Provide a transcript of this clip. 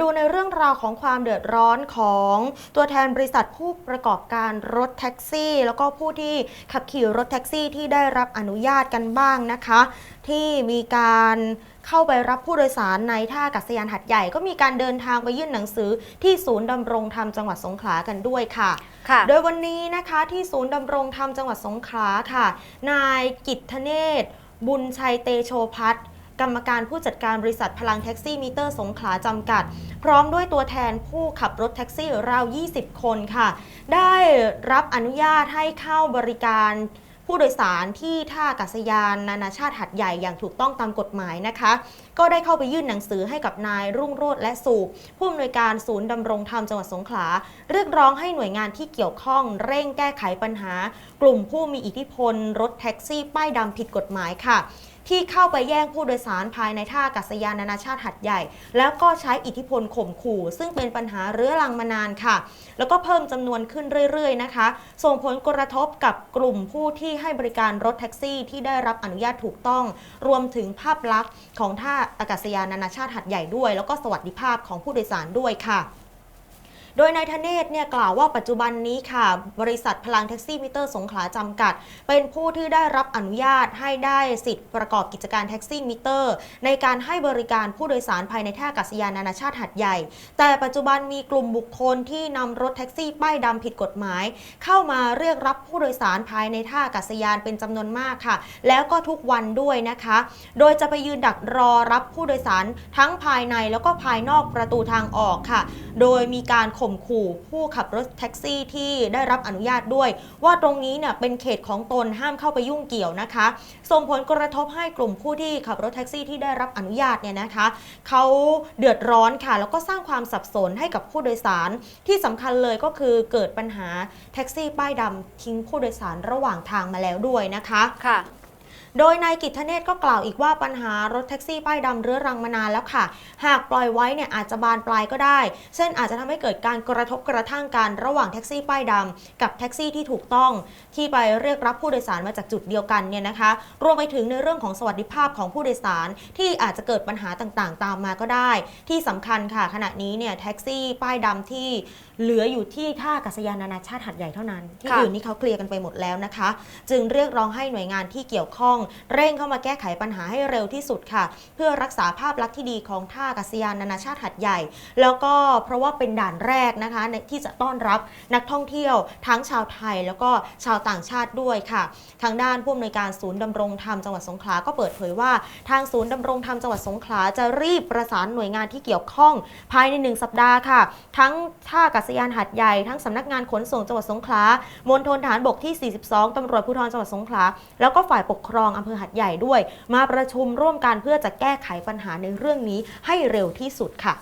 ดูในเรื่องราวของความเดือดร้อนของตัวแทนบริษัทผู้ประกอบการรถแท็กซี่ แล้วก็ผู้ที่ขับขี่รถแท็กซี่ที่ได้รับอนุญาตกันบ้างนะคะ ที่มีการเข้าไปรับผู้โดยสารในท่าอากาศยานหัดใหญ่ ก็มีการเดินทางไปยื่นหนังสือที่ศูนย์ดำรงธรรมจังหวัดสงขลากันด้วยค่ะค่ะ โดยวันนี้นะคะที่ศูนย์ดำรงธรรมจังหวัดสงขลาค่ะ นายกิตทเนศบุญชัยเตโชพัฒน์ กรรมการผู้จัดการบริษัทพลังแท็กซี่มิเตอร์สงขลาจำกัด พร้อมด้วยตัวแทนผู้ขับรถแท็กซี่ราว 20 คนค่ะ ได้รับอนุญาตให้เข้าบริการผู้โดยสารที่ท่าอากาศยานนานาชาติหัดใหญ่อย่างถูกต้องตามกฎหมายนะคะ ก็ได้เข้าไปยื่นหนังสือให้กับนายรุ่งโรจน์และสูบผู้อำนวยการศูนย์ดำรงธรรมจังหวัดสงขลา เรียกร้องให้หน่วยงานที่เกี่ยวข้องเร่งแก้ไขปัญหา กลุ่มผู้มีอิทธิพล รถแท็กซี่ป้ายดำผิดกฎหมายค่ะ ที่เข้าไปแย่งผู้โดยสารภายในท่าอากาศยานนานาชาติหัดใหญ่ แล้วก็ใช้อิทธิพลข่มขู่ ซึ่งเป็นปัญหาเรื้อรังมานานค่ะ แล้วก็เพิ่มจำนวนขึ้นเรื่อยๆนะคะ ส่งผลกระทบกับกลุ่มผู้ที่ให้บริการรถแท็กซี่ที่ได้รับอนุญาตถูกต้อง รวมถึงภาพลักษณ์ของท่าอากาศยานนานาชาติหัดใหญ่ด้วย แล้วก็สวัสดิภาพของผู้โดยสารด้วยค่ะ โดยนายธเนศเนี่ยกล่าวว่าปัจจุบันนี้ค่ะ บริษัทพลังแท็กซี่มิเตอร์สงขลาจำกัด เป็นผู้ที่ได้รับอนุญาตให้ได้สิทธิ์ประกอบกิจการแท็กซี่มิเตอร์ ในการให้บริการผู้โดยสารภายในท่าอากาศยานนานาชาติหัดใหญ่ แต่ปัจจุบันมีกลุ่มบุคคลที่นำรถแท็กซี่ป้ายดำผิดกฎหมาย เข้ามาเรียกรับผู้โดยสารภายในท่าอากาศยานเป็นจำนวนมากค่ะ แล้วก็ทุกวันด้วยนะคะ โดยจะไปยืนดักรอรับผู้โดยสารทั้งภายในแล้วก็ภายนอกประตูทางออกค่ะ โดยมีการข่มขู่ผู้ขับรถแท็กซี่ที่ได้รับอนุญาตด้วย ว่าตรงนี้เนี่ยเป็นเขตของตนห้ามเข้าไปยุ่งเกี่ยวนะคะ ส่งผลกระทบให้กลุ่มผู้ที่ขับรถแท็กซี่ที่ได้รับอนุญาตเนี่ยนะคะเขาเดือดร้อนค่ะ แล้วก็สร้างความสับสนให้กับผู้โดยสาร ที่สำคัญเลยก็คือเกิดปัญหาแท็กซี่ป้ายดำทิ้งผู้โดยสารระหว่างทางมาแล้วด้วยนะคะค่ะ โดยนายกิตเนศก็กล่าวอีกว่าปัญหารถแท็กซี่ป้ายดำเรื้อรังมานานแล้วค่ะ หากปล่อยไว้เนี่ยอาจจะบานปลายก็ได้ เช่นอาจจะทำให้เกิดการกระทบกระทั่งกันระหว่างแท็กซี่ป้ายดำกับแท็กซี่ที่ถูกต้อง ที่ไปเรียกรับผู้โดยสารมาจากจุดเดียวกันเนี่ยนะคะ รวมไปถึงในเรื่องของสวัสดิภาพของผู้โดยสารที่อาจจะเกิดปัญหาต่างๆ ตามมาก็ได้ ที่สำคัญค่ะขณะนี้เนี่ยแท็กซี่ป้ายดำที่เหลืออยู่ที่ท่าอากาศยานนานาชาติหัดใหญ่เท่านั้นที่ค่ะอื่นนี่เขาเคลียร์กันไปหมดแล้วนะคะ จึงเรียกร้องให้หน่วยงานที่เกี่ยวข้องเร่งเข้ามาแก้ไขปัญหาให้เร็วที่สุดค่ะ เพื่อรักษาภาพลักษณ์ที่ดีของท่าอากาศยานนานาชาติหัดใหญ่ แล้วก็เพราะว่าเป็นด่านแรกนะคะที่จะต้อนรับนักท่องเที่ยวทั้งชาวไทยแล้วก็ชาวต่างชาติด้วยค่ะ ทางด้านผู้อำนวยการศูนย์ดำรงธรรมจังหวัดสงขลาก็เปิดเผยว่า ทางศูนย์ดำรงธรรมจังหวัดสงขลาจะรีบประสานหน่วยงานที่เกี่ยวข้องภายในหนึ่งสัปดาห์ค่ะ ทั้งท่าอากาศยานหัดใหญ่ ทั้งสำนักงานขนส่งจังหวัดสงขลามณฑลทหารบกที่ 42ตำรวจภูธรจังหวัดสงขลาแล้วก็ฝ่ายปกครองอำเภอหัดใหญ่ด้วย มาประชุมร่วมกันเพื่อจะแก้ไขปัญหาในเรื่องนี้ให้เร็วที่สุดค่ะ